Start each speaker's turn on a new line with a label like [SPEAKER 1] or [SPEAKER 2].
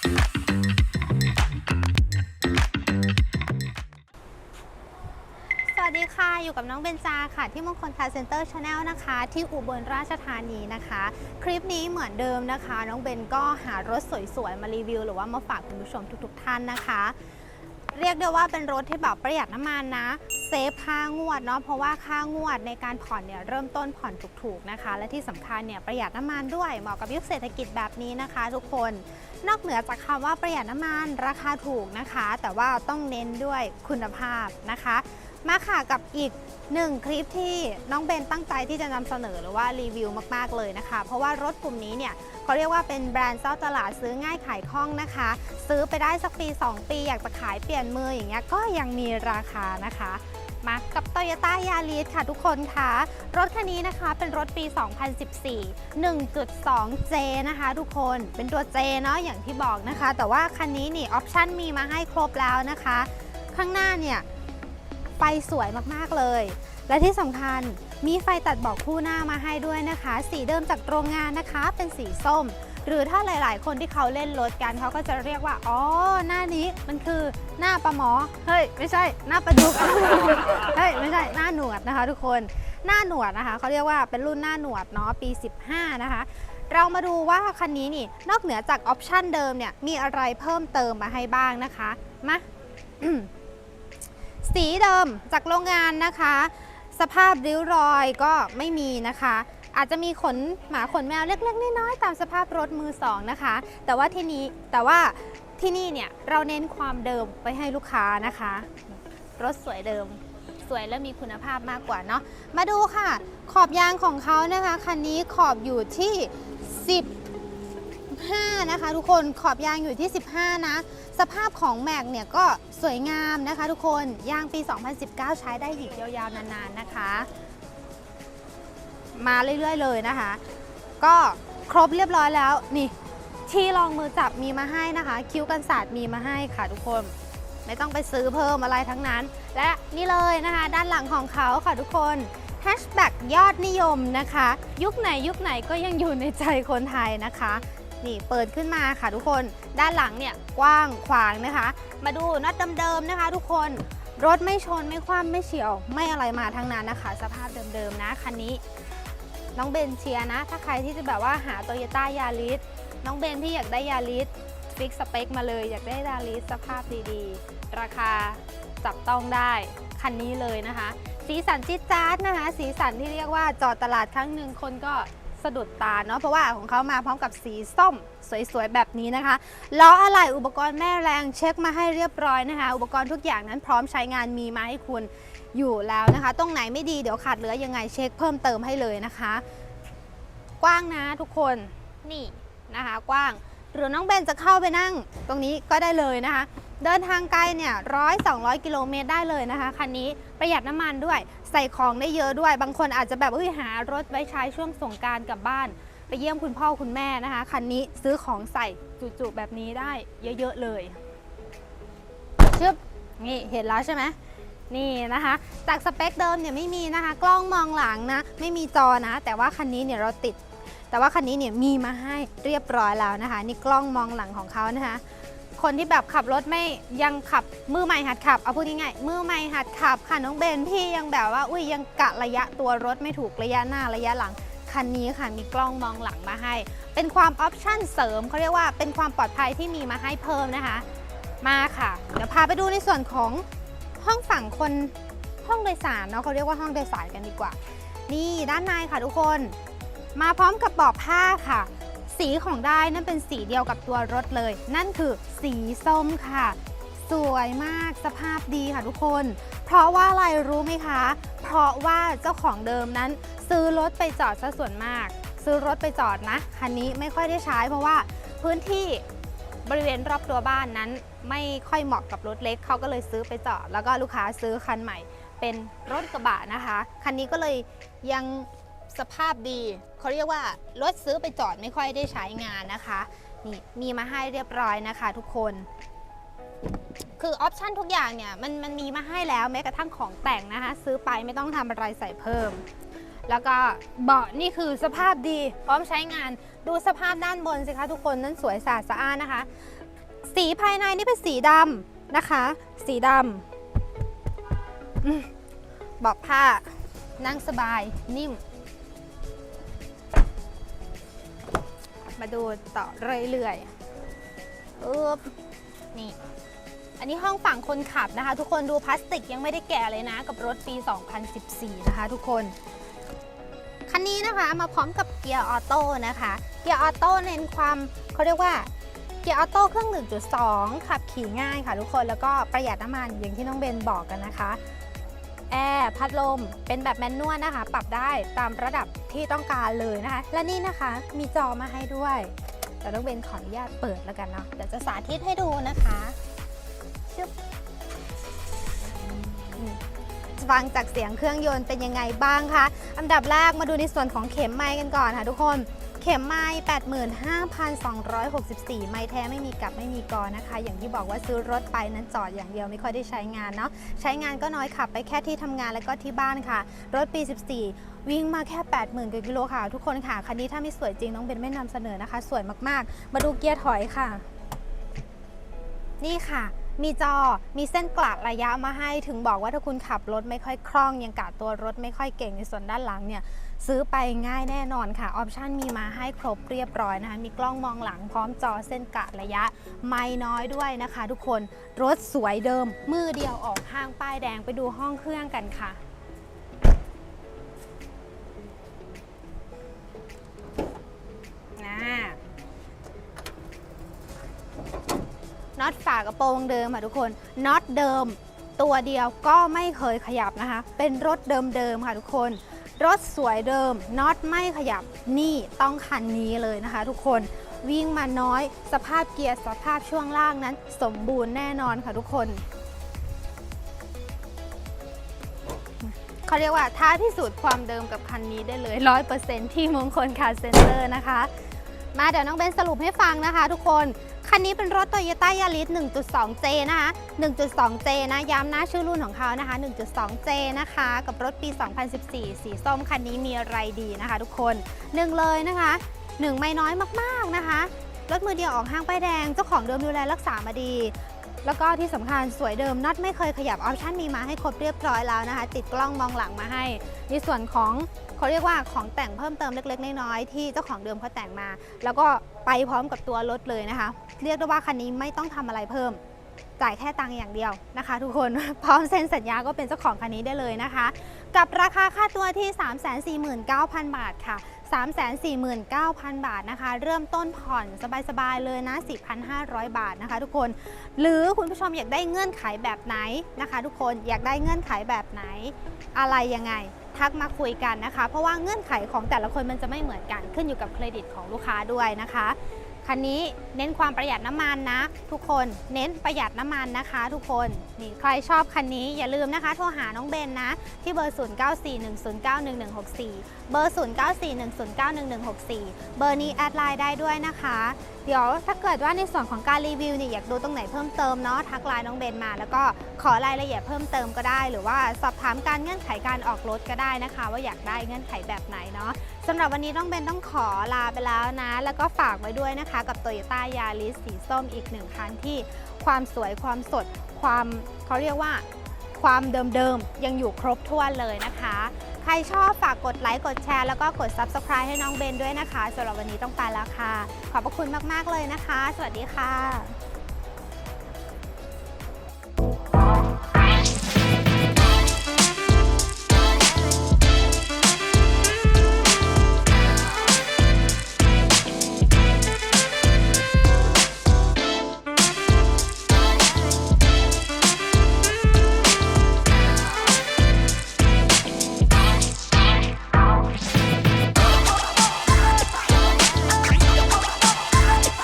[SPEAKER 1] สวัสดีค่ะ อยู่กับน้องเบนจาค่ะ ที่มงคลคาร์เซ็นเตอร์ชาแนลนะคะ ที่อุบลราชธานีนะคะ คลิปนี้เหมือนเดิมนะคะ น้องเบนก็หารถสวยๆ มารีวิว หรือว่ามาฝากคุณผู้ชมทุกๆ ท่านนะคะเรียกได้ว่าเป็นรถที่แบบประหยัดน้ำมันนะ เซฟค่างวดเนาะเพราะว่าค่างวดในการผ่อนเนี่ยเริ่มต้นผ่อนถูกๆนะคะ และที่สำคัญเนี่ยประหยัดน้ำมันด้วยเหมาะกับยุคเศรษฐกิจแบบนี้นะคะ ทุกคน นอกเหนือจากคำว่าประหยัดน้ำมันราคาถูกนะคะ แต่ว่าต้องเน้นด้วยคุณภาพนะคะ มาค่ะกับอีกหนึ่งคลิปที่น้องเบนตั้งใจที่จะนำเสนอหรือว่ารีวิวมาก ๆ เลยนะคะ เพราะว่ารถกลุ่มนี้เนี่ยเขาเรียกว่าเป็นแบรนด์เจ้าตลาดซื้อง่ายขายคล่องนะคะ ซื้อไปได้สักปี 2 ปีอยากจะขายเปลี่ยนมืออย่างเงี้ยก็ยังมีราคานะคะ มากับ Toyota Yaris ค่ะทุกคนคะรถคันนี้นะคะเป็นรถปี 2014 1.2J นะคะทุกคนเป็นตัว J เนาะอย่างที่บอกนะคะ แต่ว่าคันนี้นี่ออปชั่นมีมาให้ครบแล้วนะคะ ข้างหน้าเนี่ยไฟสวยมากๆเลย และที่สำคัญมีไฟตัดเบอกคู่หน้ามาให้ด้วยนะคะ สีเดิมจากโรงงานนะคะ เป็นสีส้ม หรือถ้าหลาย ๆ คนที่เขาเล่นรถกันเขาก็จะเรียกว่า อ๋อ หน้านี้มันคือหน้าปลาหมอ เฮ้ย ไม่ใช่ หน้าปลาดุก เฮ้ย ไม่ใช่ หน้าหนวดนะคะ ทุกคน หน้าหนวดนะคะ เขาเรียกว่าเป็นรุ่นหน้าหนวดเนาะ ปี 15 นะคะ เรามาดูว่าคันนี้นี่ นอกเหนือจากออปชันเดิมเนี่ย มีอะไรเพิ่มเติมมาให้บ้างนะคะ มา สีเดิมจากโรงงานนะคะ สภาพริ้วรอยก็ไม่มีนะคะ อาจจะมีขนหมาขนแมวเล็กๆน้อยๆตามสภาพรถมือสองนะคะ แต่ว่าที่นี้แต่ว่าที่นี่เนี่ยเราเน้นความเดิมไปให้ลูกค้านะคะ รถสวยเดิมสวยและมีคุณภาพมากกว่าเนาะ มาดูค่ะ ขอบยางของเขานะคะคันนี้ขอบอยู่ที่ 15 นะคะ ทุกคนขอบยางอยู่ที่ 15 นะ สภาพของแม็กเนี่ยก็สวยงามนะคะ ทุกคนยางปี 2019 ใช้ได้อีกยาวๆนานๆนะคะ มาเรื่อยๆ เลยนะคะ ก็ครบเรียบร้อยแล้วนี่ที่รองมือจับมีมาให้นะคะ คิ้วกันศาสตร์มีมาให้ค่ะทุกคนไม่ต้องไปซื้อเพิ่มอะไรทั้งนั้น และนี่เลยนะคะ ด้านหลังของเขาค่ะทุกคนแฮชแบ็กยอดนิยมนะคะ ยุคไหนยุคไหนก็ยังอยู่ในใจคนไทยนะคะนี่เปิดขึ้นมาค่ะทุกคนด้านหลังเนี่ยกว้างขวางนะคะ มาดูน็อตเดิมๆนะคะ ทุกคนรถไม่ชนไม่คว่ำไม่เฉียว ไม่อะไรมาทั้งนั้นนะคะ สภาพเดิมๆนะคันนี้ น้องเบนเชียร์นะ ถ้าใครที่จะแบบว่าหาโตโยต้ายาริสน้องเบนที่อยากได้ยาริสฟิกสเปคมาเลย อยากได้ยาริสสภาพดีๆ ราคาจับต้องได้คันนี้เลยนะคะ สีสันจิ๊ดจ๊าดนะคะ สีสันที่เรียกว่าจอดตลาดครั้งหนึ่งคนก็สะดุดตาเนาะเพราะว่าของเขามาพร้อมกับสีส้มสวยๆ แบบนี้นะคะล้ออะไหล่อุปกรณ์แม่แรงเช็คมาให้เรียบร้อยนะคะ อุปกรณ์ทุกอย่างนั้นพร้อมใช้งานมีมาให้คุณ อยู่แล้วนะคะ ตรงไหนไม่ดีเดี๋ยวขาดเหลือยังไงเช็คเพิ่มเติมให้เลยนะคะ กว้างนะทุกคนนี่นะคะ กว้างหรือน้องเบนจะเข้าไปนั่งตรงนี้ก็ได้เลยนะคะ เดินทางไกลเนี่ยร้อยสองกิโลเมตรได้เลยนะคะคันนี้ประหยัดน้ำมันด้วย ใส่ของได้เยอะด้วย บางคนอาจจะแบบเอ้ยหารถไว้ใช้ช่วงสงการกลับบ้าน ไปเยี่ยมคุณพ่อคุณแม่นะคะคันนี้ซื้อของใส่จุๆแบบนี้ได้เยอะๆเลยชึบนี่เห็นแล้วใช่ไหม นี่นะคะ จากสเปคเดิมเนี่ยไม่มีนะคะ กล้องมองหลังนะ ไม่มีจอนะ แต่ว่าคันนี้เนี่ยเราติด แต่ว่าคันนี้เนี่ยมีมาให้เรียบร้อยแล้วนะคะ นี่กล้องมองหลังของเขานะคะคนที่แบบขับรถไม่ยังขับมือใหม่หัดขับเอาพูดง่ายๆมือใหม่หัดขับค่ะน้องเบนพี่ยังแบบว่าอุ้ยยังกะระยะตัวรถไม่ถูกระยะหน้าระยะหลังคันนี้ค่ะมีกล้องมองหลังมาให้ เป็นความออปชั่นเสริมเขาเรียกว่าเป็นความปลอดภัยที่มีมาให้เพิ่มนะคะ มาค่ะ เดี๋ยวพาไปดูในส่วนของ ห้องฝั่งคนห้องโดยสารเนาะเขาเรียกว่าห้องโดยสารกันดีกว่า นี่ด้านในค่ะทุกคน มาพร้อมกับเบผ้าค่ะ สีของได้นั่นเป็นสีเดียวกับตัวรถเลย นั่นคือสีส้มค่ะ สวยมากสภาพดีค่ะทุกคน เพราะว่าอะไรรู้ไหมคะ เพราะว่าเจ้าของเดิมนั้น ซื้อรถไปจอดซะส่วนมาก ซื้อรถไปจอดนะคันนี้ไม่ค่อยได้ใช้เพราะว่าพื้นที่ บริเวณรอบตัวบ้านนั้น ไม่ค่อยเหมาะกับรถเล็กเขาก็เลยซื้อไปจอดแล้วก็ลูกค้าซื้อคันใหม่ เป็นรถกระบะนะคะ คันนี้ก็เลยยังสภาพดีเขาเรียกว่ารถซื้อไปจอดไม่ค่อยได้ใช้งานนะคะนี่มีมาให้เรียบร้อยนะคะ ทุกคน คือออปชันทุกอย่างเนี่ยมันมันมีมาให้แล้วแม้กระทั่งของแต่งนะคะ ซื้อไปไม่ต้องทำอะไรใส่เพิ่ม แล้วก็เบาะนี่คือสภาพดี พร้อมใช้งานดูสภาพด้านบนสิคะทุกคนนั้นสวยสะอาดสะอานนะคะ สีภายในนี่เป็นสีดำนะคะ สีดำเบอกผ้านั่งสบายนิ่ม มาดูต่อเรื่อยๆอึบนี่อันนี้ห้องฝั่งคนขับนะคะ ทุกคนดูพลาสติกยังไม่ได้แกะเลยนะ กับรถปี 2014 นะคะ ทุกคน นนี้นะคะมาพร้อมกับเกียร์ออโต้นะคะ เกียร์ออโต้เน้นความเขาเรียกว่าเกียร์ออโต้เครื่อง 1.2 ขับขี่ง่ายค่ะทุกคนแล้วก็ประหยัดน้ำมันอย่างที่น้องเบนบอกกันนะคะแอร์พัดลมเป็นแบบแมนนวลนะคะ ปรับได้ตามระดับที่ต้องการเลยนะคะ และนี่นะคะมีจอมาให้ด้วยแต่น้องเบนขออนุญาตเปิดแล้วกันเนาะเดี๋ยวจะสาธิตให้ดูนะคะชึบอืม ฟังจากเสียงเครื่องยนต์เป็นยังไงบ้างคะอันดับแรกมาดูในส่วนของเข็มไม้กันก่อนค่ะทุกคนเข็มไม้ 85,264 ไม้แท้ไม่มีกลับไม่มีกอนะคะ อย่างที่บอกว่าซื้อรถไปนั้นจอดอย่างเดียวไม่ค่อยได้ใช้งานเนาะ ใช้งานก็น้อยขับไปแค่ที่ทำงานแล้วก็ที่บ้านค่ะ รถปี 14 วิ่งมาแค่ 80,000กว่ากิโลค่ะ ทุกคนค่ะ คันนี้ถ้าไม่สวยจริงน้องเบนไม่นำเสนอนะคะ สวยมากๆ มาดูเกียร์ถอยค่ะ นี่ค่ะ มีจอ มีเส้นกลาดระยะมาให้ถึงบอกว่าถ้าคุณขับรถไม่ค่อยคล่องยังกาดตัวรถไม่ค่อยเก่งในส่วนด้านหลังเนี่ยซื้อไปง่ายแน่นอนค่ะ ออปชันมีมาให้ครบเรียบร้อยนะคะ มีกล้องมองหลังพร้อมจอเส้นกะระยะ ไม่น้อยด้วยนะคะ ทุกคน รถสวยเดิม มือเดียวออกห้างป้ายแดงไปดูห้องเครื่องกันค่ะนะ โปรงเดิมค่ะทุกคนน็อตเดิม ตัวเดียวก็ไม่เคยขยับนะคะ เป็นรถเดิมๆค่ะทุกคน รถสวยเดิมน็อตไม่ขยับนี่ต้องคันนี้เลยนะคะ ทุกคนวิ่งมาน้อย สภาพเกียร์สภาพช่วงล่างนั้น สมบูรณ์แน่นอนค่ะทุกคนเขาเรียกว่าท้าพิสูจน์ความเดิมกับคันนี้ได้เลย100%ที่มงคลคาร์เซ็นเตอร์นะคะ มาเดี๋ยวน้องเบนสรุปให้ฟังนะคะทุกคน คันนี้เป็นรถ Toyota Yaris 1.2J นะคะ 1.2J นะย้ำนะชื่อรุ่นของเขานะคะ 1.2J นะคะ กับรถปี 2014 สีส้มคันนี้มีอะไรดีนะคะ ทุกคนหนึ่งเลยนะคะหนึ่งไม่น้อยมากๆนะคะ รถมือเดียวออกห้างป้ายแดง เจ้าของเดิมดูแลรักษามาดี แล้วก็ที่สำคัญสวยเดิมน็อตไม่เคยขยับออปชั่นมีมาให้ครบเรียบร้อยแล้วนะคะ ติดกล้องมองหลังมาให้ ในส่วนของเขาเรียกว่าของแต่งเพิ่มเติมเล็กๆ น้อยๆที่เจ้าของเดิมเขาแต่งมา แล้วก็ไปพร้อมกับตัวรถเลยนะคะ เรียกได้ว่าคันนี้ไม่ต้องทำอะไรเพิ่มจ่ายแค่ตังค์อย่างเดียวนะคะ ทุกคนพร้อมเซ็นสัญญาก็เป็นเจ้าของคันนี้ได้เลยนะคะ กับราคาค่าตัวที่ 349,000 บาทค่ะ 349,000 บาทนะคะ เริ่มต้นผ่อนสบายๆเลยนะ 4,500 บาทนะคะ ทุกคน หรือคุณผู้ชมอยากได้เงื่อนไขแบบไหนนะคะ ทุกคนอยากได้เงื่อนไขแบบไหน อะไรยังไงทักมาคุยกันนะคะ เพราะว่าเงื่อนไขของแต่ละคนมันจะไม่เหมือนกันขึ้นอยู่กับเครดิตของลูกค้าด้วยนะคะ คันนี้เน้นความประหยัดน้ำมันนะ ทุกคนเน้นประหยัดน้ำมันนะคะ ทุกคนนี่ใครชอบคันนี้อย่าลืมนะคะ โทรหาน้องเบนนะ ที่เบอร์ 0941091164 เบอร์ 0941091164 เบอร์นี้แอดไลน์ได้ด้วยนะคะ เดี๋ยวถ้าเกิดว่าในส่วนของการรีวิวเนี่ยอยากดูตรงไหนเพิ่มเติมเนาะทักไลน์น้องเบนมา แล้วก็ขอรายละเอียดเพิ่มเติมก็ได้ หรือว่าสอบถามการเงื่อนไขการออกรถก็ได้นะคะ ว่าอยากได้เงื่อนไขแบบไหนเนาะสำหรับวันนี้น้องเบนต้องขอลาไปแล้วนะ แล้วก็ฝากไว้ด้วยนะคะ กับ Toyota Yaris สีส้มอีกหนึ่งคันที่ความสวยความสด ความเขาเรียกว่าความเดิมๆ ยังอยู่ครบถ้วนเลยนะคะ ใครชอบฝากกดไลค์กดแชร์แล้วก็กด Subscribe ให้น้องเบนด้วยนะคะสำหรับวันนี้ต้องไปแล้วค่ะ ขอบพระคุณมากๆเลยนะคะ สวัสดีค่ะ